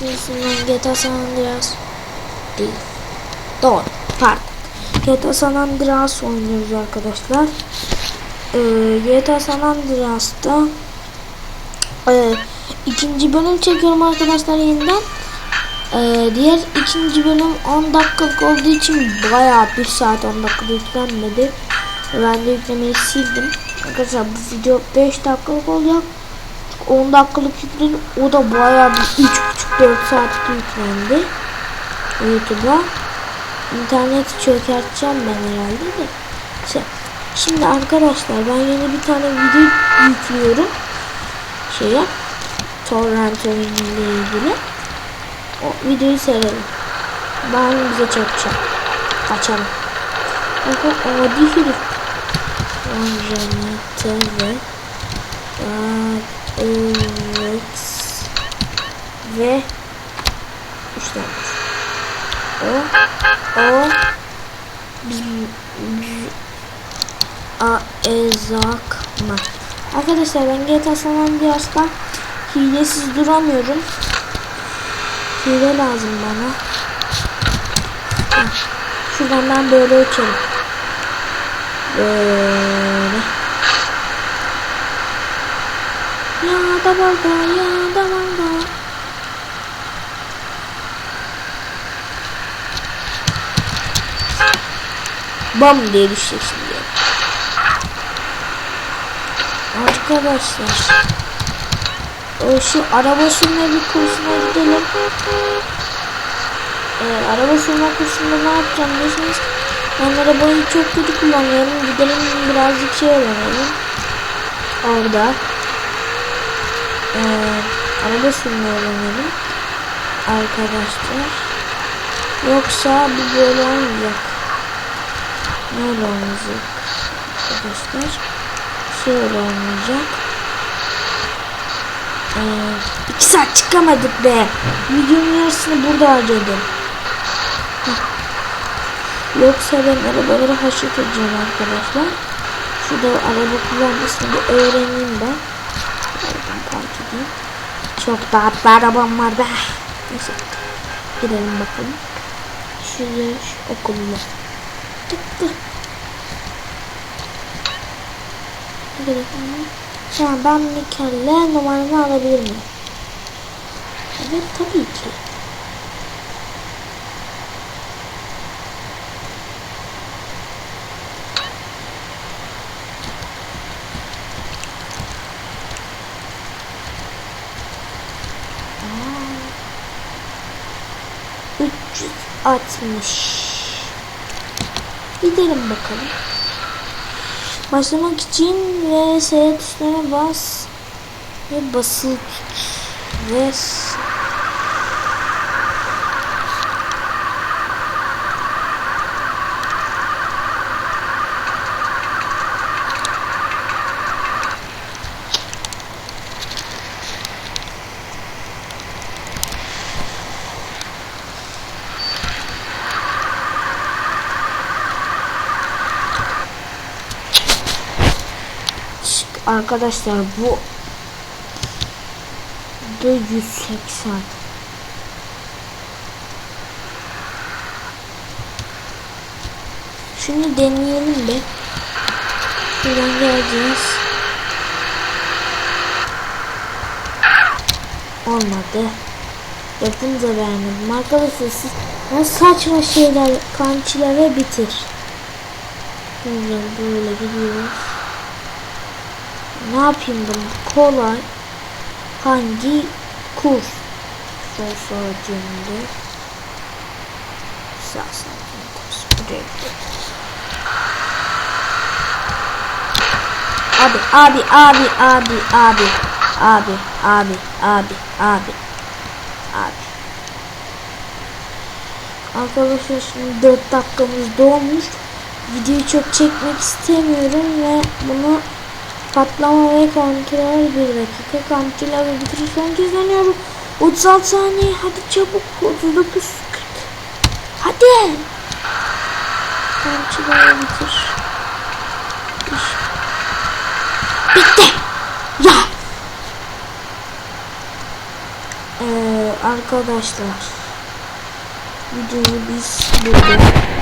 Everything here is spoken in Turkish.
serisinin GTA San Andreas değil. Doğru. Pardon. GTA San Andreas oynuyoruz arkadaşlar. Ee, GTA San Andreas'ta e, ikinci bölüm çekiyorum arkadaşlar yeniden. Ee, diğer ikinci bölüm 10 dakikalık olduğu için bayağı 1 saat 10 dakikada yüklenmedi. Ben de yüklemeyi sildim. Arkadaşlar bu video 5 dakikalık olacak. 10 dakikalık yükledim. O da bayağı bir 3,5-4 saatlik yüklendi. YouTube'a. İnterneti çökerteceğim ben herhalde de. İşte, şimdi arkadaşlar ben yeni bir tane video yüklüyorum. Şeye. Torrent oyunuyla ilgili. O videoyu seyredelim. Ben bize çekeceğim. Açalım. Bakın adi herif. Anjanete ve evet ve işte o o bizim a ezak mı? Arkadaşlar ben GTA San Andreas'ta hilesiz duramıyorum. Hile lazım bana. Heh. Şuradan ben böyle uçarım. Böyle. Ya da balda ya da balda. Bam diye düşecek şimdi. Arkadaşlar. O şu araba sürme bir kursuna gidelim. Ee, araba sürme kursunda ne yapacağım diyorsanız ben arabayı çok kötü kullanıyorum. Gidelim birazcık şey öğrenelim. Orada. Ee, araba sürme öğrenelim. Arkadaşlar. Yoksa bu böyle olmayacak. Ne öyle olmayacak? Arkadaşlar. Şöyle olmayacak. Ee, iki saat çıkamadık be. Videonun yarısını burada harcadım. Yoksa ben arabaları haşet edeceğim arkadaşlar. Şurada araba kullanmasını bir öğreneyim ben. Arabanı park edeyim. Çok tatlı arabam var be. Neyse. Gidelim bakalım. Şuraya şu okulda. Tıktı. Gidelim. Tamam ben Mikel'le alabilir miyim? Evet tabii ki. Aa, 360 Gidelim bakalım. Başlamak için ve seyahat tuşlarına bas ve basılı tut ve Arkadaşlar bu da 180 Şunu deneyelim be. Şuradan geleceğiz. Olmadı. Yapınca beğenmedim. Arkadaşlar siz ne saçma şeyler kançilere bitir. Böyle böyle gidiyoruz. Ne yapayım bunu? Kolay. Hangi kurs? Sol soracağımda. Sağ sakin kurs. Buraya Abi, abi, abi, abi, abi. Abi, abi, abi, abi. Abi. Arkadaşlar şimdi 4 dakikamız dolmuş. Videoyu çok çekmek istemiyorum ve bunu Patlama ve kontrol 1 dakika. Kontrolü bitirirken gizleniyorum. 36 saniye. Hadi çabuk. 39 40. Hadi. Kontrolü bitir. Bitti. Ya. Ee, arkadaşlar videoyu biz burada